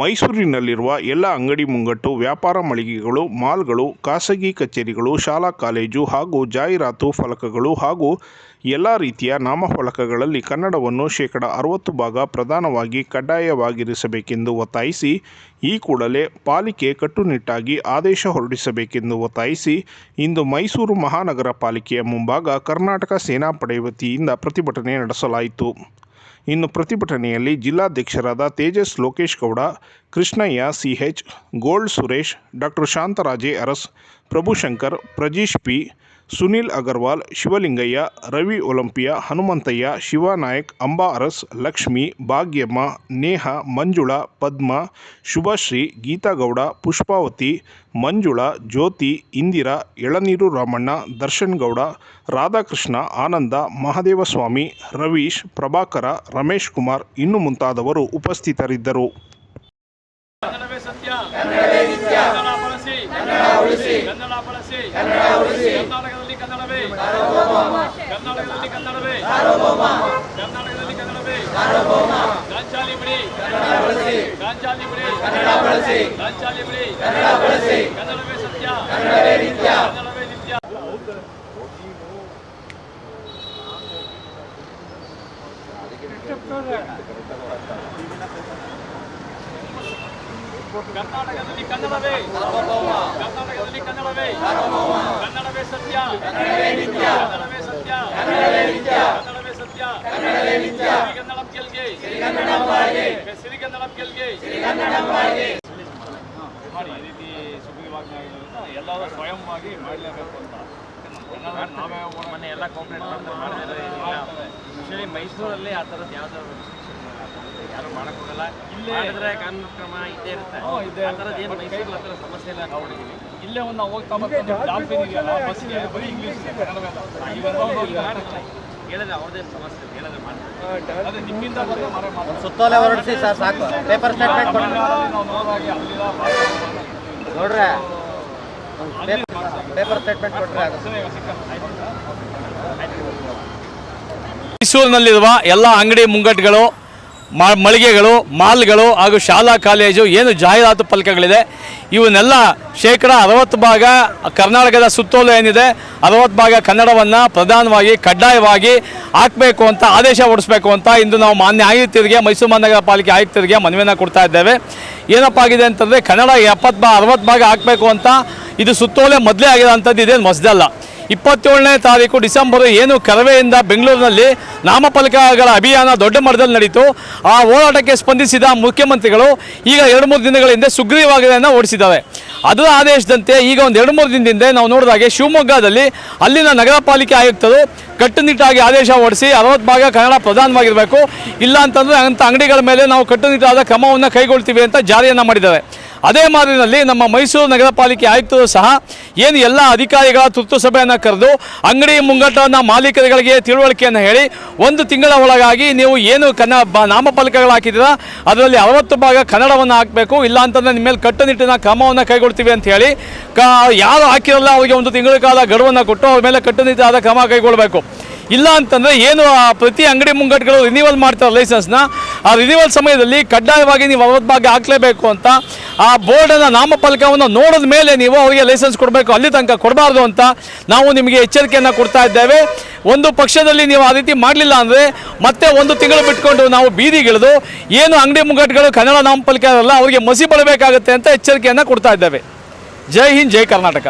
ಮೈಸೂರಿನಲ್ಲಿರುವ ಎಲ್ಲ ಅಂಗಡಿ ಮುಂಗಟ್ಟು, ವ್ಯಾಪಾರ ಮಳಿಗೆಗಳು, ಮಾಲ್ಗಳು, ಖಾಸಗಿ ಕಚೇರಿಗಳು, ಶಾಲಾ, ಕಾಲೇಜು ಹಾಗೂ ಜಾಹೀರಾತು ಫಲಕಗಳು ಹಾಗೂ ಎಲ್ಲ ರೀತಿಯ ನಾಮಫಲಕಗಳಲ್ಲಿ ಕನ್ನಡವನ್ನು ಶೇಕಡ ಅರವತ್ತು ಭಾಗ ಪ್ರಧಾನವಾಗಿ ಕಡ್ಡಾಯವಾಗಿರಿಸಬೇಕೆಂದು ಒತ್ತಾಯಿಸಿ, ಈ ಕೂಡಲೇ ಪಾಲಿಕೆ ಕಟ್ಟುನಿಟ್ಟಾಗಿ ಆದೇಶ ಹೊರಡಿಸಬೇಕೆಂದು ಒತ್ತಾಯಿಸಿ, ಇಂದು ಮೈಸೂರು ಮಹಾನಗರ ಪಾಲಿಕೆಯ ಮುಂಭಾಗ ಕರ್ನಾಟಕ ಸೇನಾಪಡೆ ವತಿಯಿಂದ ಪ್ರತಿಭಟನೆ ನಡೆಸಲಾಯಿತು. ಇನ್ನು ಪ್ರತಿಭಟನೆಯಲ್ಲಿ ಜಿಲ್ಲಾಧ್ಯಕ್ಷರಾದ Tejas Lokesh Gowda, Krishnaiah C H gold Suresh, doctor Shantaraje Aras, Prabhushankar, Prajeesh P Sunil Agarwal, Shivalingaiah, Ravi Olympia, Hanumanthaiah, Shivanayak, Amba Aras, Lakshmi, Bhagyamma, Neha, Manjula, Padma, Shubhashree, Geethagowda, Pushpavathi, Manjula, Jyothi, Indira, ಎಳನೀರು ರಾಮಣ್ಣ, ದರ್ಶನ್ ಗೌಡ, ರಾಧಾಕೃಷ್ಣ, ಆನಂದ, ಮಹದೇವಸ್ವಾಮಿ, ರವೀಶ್, ಪ್ರಭಾಕರ, ರಮೇಶ್ ಕುಮಾರ್ ಇನ್ನು ಮುಂತಾದವರು ಉಪಸ್ಥಿತರಿದ್ದರು. ಕನ್ನಡ ಉಳಿಸಿ ಕನ್ನಡ ಬಳಸಿ. ಕನ್ನಡ ಉಳಿಸಿ ಕರ್ನಾಟಕದಲ್ಲಿ ಕನ್ನಡವೇ. ಕರ್ನಾಟಕದಲ್ಲಿ ಕನ್ನಡವೇ. ಕರ್ನಾಟಕದಲ್ಲಿ ಕನ್ನಡವೇ. ಗಾಂಚಾಲಿ ಬಿಡಿ. ಕನ್ನಡ ಬಳಸಿ ಗಾಂಚಾಲಿ ಬಿಡಿ. ಕನ್ನಡ ಬಳಸಿ ಗಾಂಚಾಲಿ ಬಿಡಿ. ಕನ್ನಡ ಬಳಸಿ ಕನ್ನಡವೇ ಸತ್ಯ. ಕನ್ನಡವೇ ನಿತ್ಯ ಕರ್ನಾಟಕದಲ್ಲಿ ಕನ್ನಡವೇ. ಕರ್ನಾಟಕದಲ್ಲಿ ಕನ್ನಡವೇ. ಕನ್ನಡವೇ ಸತ್ಯ. ಕನ್ನಡವೇ ನಿತ್ಯ ಕನ್ನಡವೇ ಸತ್ಯ. ಕನ್ನಡವೇ ನಿತ್ಯ ಕನ್ನಡವೇ ಸತ್ಯ. ಕನ್ನಡವೇ ನಿತ್ಯ ಸಿರಿಗನ್ನಡಂ ಗೆಲ್ಗೆ ಸಿರಿಗನ್ನಡಂ ಬಾಳ್ಗೆ ಸಿರಿಗನ್ನಡಂ ಗೆಲ್ಗೆ ಸಿರಿಗನ್ನಡಂ ಬಾಳ್ಗೆ ಮಾಡಿ ಈ ರೀತಿ ಸುಗ್ರೀವಾಜ್ಞೆ ಆಗಿರೋದ್ರಿಂದ ಎಲ್ಲರೂ ಸ್ವಯಂವಾಗಿ ಮಾಡಲೇಬೇಕು ಅಂತ. ನಾವೇ ಮೊನ್ನೆ ಎಲ್ಲ ಕಾಂಪ್ಲೇಂಟ್ ಮಾಡ್ತಾರೆ ಮೈಸೂರಲ್ಲಿ ಆ ಥರದ್ದು ಯಾವ್ದು ಯಾರು ಇಲ್ಲೇ- ಮಾಡಿದ್ರೆ ಕಾನೂನು ಕ್ರಮ ಇದ್ದೇ ಇರುತ್ತೆ. ಹ್ಞೂ, ಇದ್ದೇ ಆ ಥರದ್ದು ಏನು ಮೈಸೂರಲ್ಲಿ ಆ ಥರ ಸಮಸ್ಯೆ ಇಲ್ಲ ಇಲ್ಲೇ ಒಂದು ನಾವು ಹೋಗ್ತಾ ಬರ್ತಾ ಇದೆಯಲ್ಲ ಬರೀ ಇಂಗ್ಲೀಷ್ ಹೇಳಿದ್ರೆ ಸಮಸ್ಯೆ ಇಲ್ಲ. ಹೇಳಿದ್ರೆ ಮಾಡ್ತಾರೆ. ಅದೇ ನಿಮ್ಮಿಂದ ಬಂದ್ರೆ ಮರೆ ಮಾತು. ಸುತ್ತೋಲೆ ಹೊರಡಿಸಿ ಸರ್ ಸಾಕು. ಪೇಪರ್ ಸ್ಟೇಟ್ಮೆಂಟ್ ಕೊಡಿ ತಮಿಳ್ನಾಡಲ್ಲಿ ನಾವು ನೋಡುವಾಗೆ ಅಲ್ಲಿಲ್ಲ ನೋಡ್ರೆ. ಪೇಪರ್ ಸ್ಟೇಟ್ಮೆಂಟ್ ಕೊಟ್ರೆ ಆಗುತ್ತೆ. ಮೈಸೂರಿನಲ್ಲಿರುವ ಎಲ್ಲ ಅಂಗಡಿ ಮುಂಗಟ್ಟುಗಳು ಮಳಿಗೆಗಳು, ಮಾಲ್ಗಳು ಹಾಗೂ ಶಾಲಾ ಕಾಲೇಜು ಏನು ಜಾಹೀರಾತು ಫಲಕಗಳಿದೆ? ಇವನ್ನೆಲ್ಲ ಶೇಕಡ ಅರವತ್ತು ಭಾಗ ಕರ್ನಾಟಕದ ಸುತ್ತೋಲೆ ಏನಿದೆ? ಅರವತ್ತು ಭಾಗ ಕನ್ನಡವನ್ನು ಪ್ರಧಾನವಾಗಿ, ಕಡ್ಡಾಯವಾಗಿ ಹಾಕಬೇಕು ಅಂತ ಆದೇಶ ಹೊಡಿಸ್ಬೇಕು ಅಂತ ಇಂದು ನಾವು ಮಾನ್ಯ ಆಯುಕ್ತರಿಗೆ, ಮೈಸೂರು ಮಹಾನಗರ ಪಾಲಿಕೆ ಆಯುಕ್ತರಿಗೆ ಮನವಿಯನ್ನು ಕೊಡ್ತಾ ಇದ್ದೇವೆ. ಏನಪ್ಪ ಆಗಿದೆ ಅಂತಂದರೆ ಕನ್ನಡ ಎಪ್ಪತ್ತು ಬಾ, ಅರವತ್ತು ಭಾಗ ಹಾಕಬೇಕು ಅಂತ ಇದು ಸುತ್ತೋಲೆ ಮೊದಲೇ ಆಗಿರೋಂಥದ್ದು ಇದೇನು ಹೊಸದಲ್ಲ ಇಪ್ಪತ್ತೇಳನೇ ತಾರೀಕು ಡಿಸೆಂಬರ್ ಏನು ಕರವೆಯಿಂದ ಬೆಂಗಳೂರಿನಲ್ಲಿ ನಾಮಫಲಕಗಳ ಅಭಿಯಾನ ದೊಡ್ಡ ಮಟ್ಟದಲ್ಲಿ ನಡೀತು. ಆ ಹೋರಾಟಕ್ಕೆ ಸ್ಪಂದಿಸಿದ ಮುಖ್ಯಮಂತ್ರಿಗಳು ಈಗ ಎರಡು ಮೂರು ದಿನಗಳ ಹಿಂದೆ ಸುಗ್ರೀವಾಜ್ಞೆಯನ್ನು ಓಡಿಸಿದ್ದಾರೆ ಅದರ ಆದೇಶದಂತೆ ಈಗ ಒಂದು ಎರಡು ಮೂರು ದಿನದಿಂದ ನಾವು ನೋಡಿದಾಗೆ ಶಿವಮೊಗ್ಗದಲ್ಲಿ ಅಲ್ಲಿನ ನಗರ ಪಾಲಿಕೆ ಆಯುಕ್ತರು ಕಟ್ಟುನಿಟ್ಟಾಗಿ ಆದೇಶ ಹೊರಡಿಸಿ ಅರವತ್ತು ಭಾಗ ಕನ್ನಡ ಪ್ರಧಾನವಾಗಿರಬೇಕು. ಇಲ್ಲ ಅಂತಂದರೆ ಅಂಥ ಅಂಗಡಿಗಳ ಮೇಲೆ ನಾವು ಕಟ್ಟುನಿಟ್ಟಾದ ಕ್ರಮವನ್ನು ಕೈಗೊಳ್ತೀವಿ ಅಂತ ಜಾರಿಯನ್ನು ಮಾಡಿದ್ದಾರೆ. ಅದೇ ಮಾದರಿನಲ್ಲಿ ನಮ್ಮ ಮೈಸೂರು ನಗರ ಪಾಲಿಕೆ ಆಯುಕ್ತರು ಸಹ ಏನು ಎಲ್ಲ ಅಧಿಕಾರಿಗಳ ತುರ್ತು ಸಭೆಯನ್ನು ಕರೆದು ಅಂಗಡಿ ಮುಂಗಟ್ಟನ ಮಾಲೀಕರುಗಳಿಗೆ ತಿಳುವಳಿಕೆಯನ್ನು ಹೇಳಿ ಒಂದು ತಿಂಗಳ ಒಳಗಾಗಿ ನೀವು ಏನು ಕನ್ನ ನಾಮಫಲಕಗಳು ಹಾಕಿದ್ದೀರಾ, ಅದರಲ್ಲಿ ಅರವತ್ತು ಭಾಗ ಕನ್ನಡವನ್ನು ಹಾಕಬೇಕು, ಇಲ್ಲ ಅಂತಂದರೆ ನಿಮ್ಮ ಮೇಲೆ ಕಟ್ಟುನಿಟ್ಟಿನ ಕ್ರಮವನ್ನು ಕೈಗೊಳ್ತೀವಿ ಅಂತ ಹೇಳಿ ಕ ಯಾರು ಹಾಕಿರಲ್ಲ ಅವರಿಗೆ ಒಂದು ತಿಂಗಳ ಕಾಲ ಗಡುವನ್ನು ಕೊಟ್ಟು ಅವ್ರ ಮೇಲೆ ಕಟ್ಟುನಿಟ್ಟಾದ ಕ್ರಮ ಕೈಗೊಳ್ಳಬೇಕು ಇಲ್ಲ ಅಂತಂದರೆ ಏನು ಪ್ರತಿ ಅಂಗಡಿ ಮುಂಗಟ್ಟುಗಳು ರಿನಿವಲ್ ಮಾಡ್ತಾರೆ ಲೈಸೆನ್ಸ್ನ ಆ ರಿನಿವಲ್ ಸಮಯದಲ್ಲಿ ಕಡ್ಡಾಯವಾಗಿ ನೀವು ಅವರ ಭಾಗ ಹಾಕಲೇಬೇಕು ಅಂತ ಆ ಬೋರ್ಡನ್ನು ನಾಮಫಲಕವನ್ನು ನೋಡಿದ ಮೇಲೆ ನೀವು ಅವರಿಗೆ ಲೈಸೆನ್ಸ್ ಕೊಡಬೇಕು. ಅಲ್ಲಿ ತನಕ ಕೊಡಬಾರ್ದು ಅಂತ ನಾವು ನಿಮಗೆ ಎಚ್ಚರಿಕೆಯನ್ನು ಕೊಡ್ತಾ ಇದ್ದೇವೆ. ಒಂದು ಪಕ್ಷದಲ್ಲಿ ನೀವು ಆ ರೀತಿ ಮಾಡಲಿಲ್ಲ ಅಂದರೆ ಮತ್ತೆ ಒಂದು ತಿಂಗಳು ಬಿಟ್ಕೊಂಡು ನಾವು ಬೀದಿಗಿಳಿದು ಏನು ಅಂಗಡಿ ಮುಂಗಟ್ಟುಗಳು ಕನ್ನಡ ನಾಮಫಲಕ ಅಲ್ಲ ಅವರಿಗೆ ಮಸಿ ಬರಬೇಕಾಗುತ್ತೆ ಅಂತ ಎಚ್ಚರಿಕೆಯನ್ನು ಕೊಡ್ತಾ ಇದ್ದೇವೆ. ಜೈ ಹಿಂದ್, ಜೈ ಕರ್ನಾಟಕ.